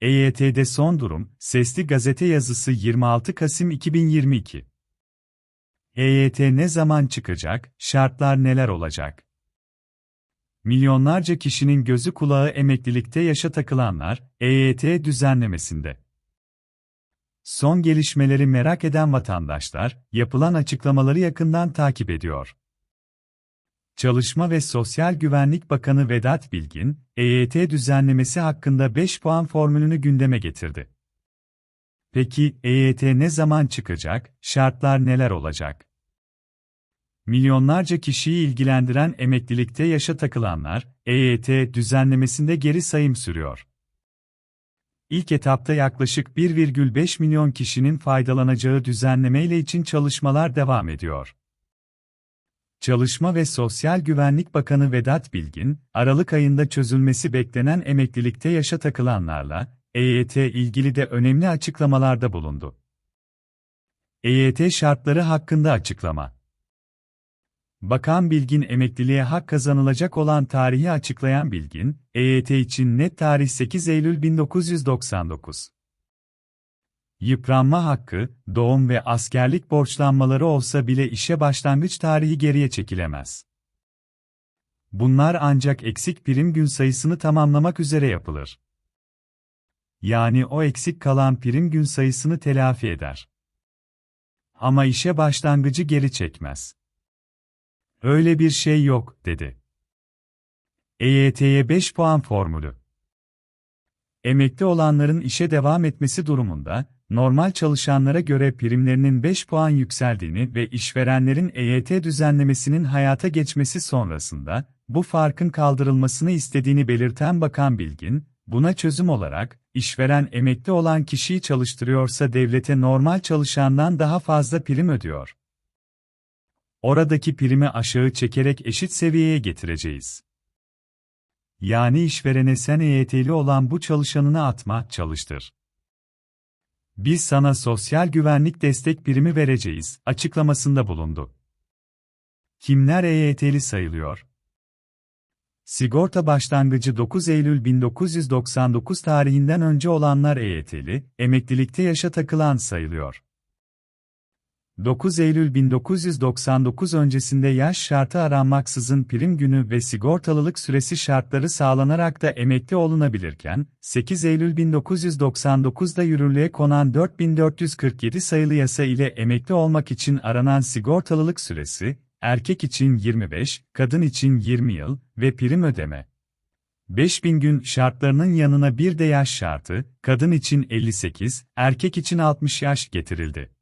EYT'de son durum, Sesli Gazete yazısı 26 Kasım 2022. EYT ne zaman çıkacak, şartlar neler olacak? Milyonlarca kişinin gözü kulağı emeklilikte yaşa takılanlar, EYT düzenlemesinde. Son gelişmeleri merak eden vatandaşlar, yapılan açıklamaları yakından takip ediyor. Çalışma ve Sosyal Güvenlik Bakanı Vedat Bilgin, EYT düzenlemesi hakkında 5 puan formülünü gündeme getirdi. Peki EYT ne zaman çıkacak, şartlar neler olacak? Milyonlarca kişiyi ilgilendiren emeklilikte yaşa takılanlar, EYT düzenlemesinde geri sayım sürüyor. İlk etapta yaklaşık 1,5 milyon kişinin faydalanacağı düzenlemeyle için çalışmalar devam ediyor. Çalışma ve Sosyal Güvenlik Bakanı Vedat Bilgin, Aralık ayında çözülmesi beklenen emeklilikte yaşa takılanlarla, EYT ilgili de önemli açıklamalarda bulundu. EYT şartları hakkında açıklama Bakan Bilgin emekliliğe hak kazanılacak olan tarihi açıklayan Bilgin, EYT için net tarih 8 Eylül 1999. Yıpranma hakkı, doğum ve askerlik borçlanmaları olsa bile işe başlangıç tarihi geriye çekilemez. Bunlar ancak eksik prim gün sayısını tamamlamak üzere yapılır. Yani o eksik kalan prim gün sayısını telafi eder. Ama işe başlangıcı geri çekmez. Öyle bir şey yok, dedi. EYT'ye 5 puan formülü. Emekli olanların işe devam etmesi durumunda, normal çalışanlara göre primlerinin 5 puan yükseldiğini ve işverenlerin EYT düzenlemesinin hayata geçmesi sonrasında, bu farkın kaldırılmasını istediğini belirten Bakan Bilgin, buna çözüm olarak, işveren emekli olan kişiyi çalıştırıyorsa devlete normal çalışandan daha fazla prim ödüyor. Oradaki primi aşağı çekerek eşit seviyeye getireceğiz. Yani işverene sen EYT'li olan bu çalışanını atma, çalıştır. Biz sana sosyal güvenlik destek primi vereceğiz, açıklamasında bulundu. Kimler EYT'li sayılıyor? Sigorta başlangıcı 9 Eylül 1999 tarihinden önce olanlar EYT'li, emeklilikte yaşa takılan sayılıyor. 9 Eylül 1999 öncesinde yaş şartı aranmaksızın prim günü ve sigortalılık süresi şartları sağlanarak da emekli olunabilirken, 8 Eylül 1999'da yürürlüğe konan 4447 sayılı yasa ile emekli olmak için aranan sigortalılık süresi, erkek için 25, kadın için 20 yıl ve prim ödeme. 5000 gün şartlarının yanına bir de yaş şartı, kadın için 58, erkek için 60 yaş getirildi.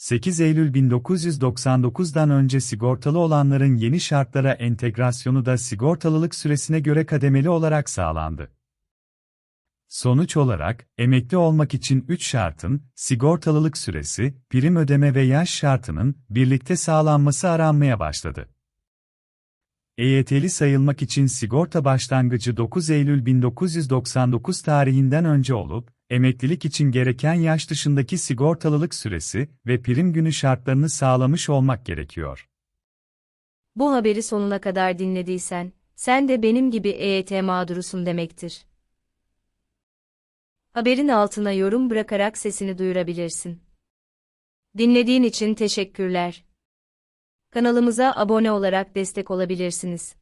8 Eylül 1999'dan önce sigortalı olanların yeni şartlara entegrasyonu da sigortalılık süresine göre kademeli olarak sağlandı. Sonuç olarak, emekli olmak için 3 şartın, sigortalılık süresi, prim ödeme ve yaş şartının, birlikte sağlanması aranmaya başladı. EYT'li sayılmak için sigorta başlangıcı 9 Eylül 1999 tarihinden önce olup, emeklilik için gereken yaş dışındaki sigortalılık süresi ve prim günü şartlarını sağlamış olmak gerekiyor. Bu haberi sonuna kadar dinlediysen, sen de benim gibi EYT mağdurusun demektir. Haberin altına yorum bırakarak sesini duyurabilirsin. Dinlediğin için teşekkürler. Kanalımıza abone olarak destek olabilirsiniz.